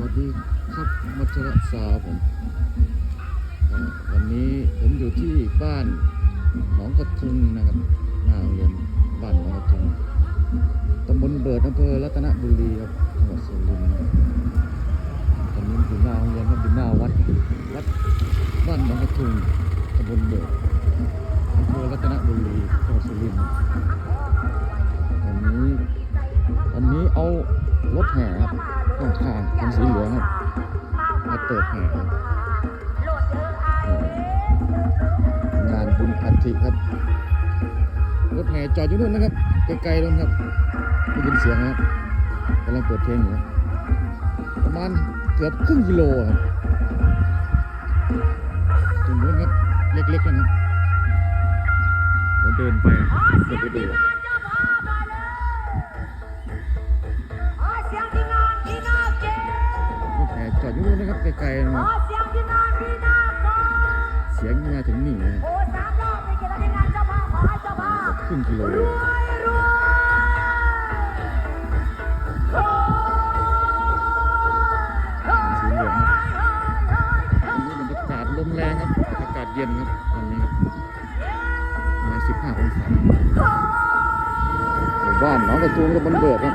วัสดีครับมัชรสาวผมวันนี้ผมอยู่ที่บ้านหนองกระทุงนะครับหน้าโรงเรียนบ้านหนองกระทุงตำบลเบิดอำเภอรัตนบุรีครับจังหวัดสุรินทร์ครับตอนนี้อยู่หน้าโรงเรียนครับอยู่หน้าวัดวัดบ้านหนองกระทุงตำบลเบิดอำเภอรัตนบุรีจังหวัดสุรินทร์วันนี้วันนี้เอา เปิดแห่ครับเอ่องานบุญอัฐิครับ รถแห่จอดอยู่นู่นนะครับ ไกลๆนู่นครับได้ยินเสียงนะครับกำลังเปิดเพลงอยู่ครับประมาณเกือบครึ่งกิโลครับตรงนู้นครับเล็กๆนะครับเราเดินไปนะเดินไปดู ไกลๆนะคขรัอบเสียงที่งานที่น่าฟังเสียงมาถึงนี่นะโอ้สามรอบในกีฬาที่งานเจ้าภาพขอให้เจ้าภาพครึ่งกิโลรวยรวยโอ้ยสีเหลืองครับวันนี้บรรยากาศลมแรงครับ อากาศเย็นครับวันนี้ครับประมาณ15 องศาหมู่บ้านหนองกระตูมตะบนเบิดครับ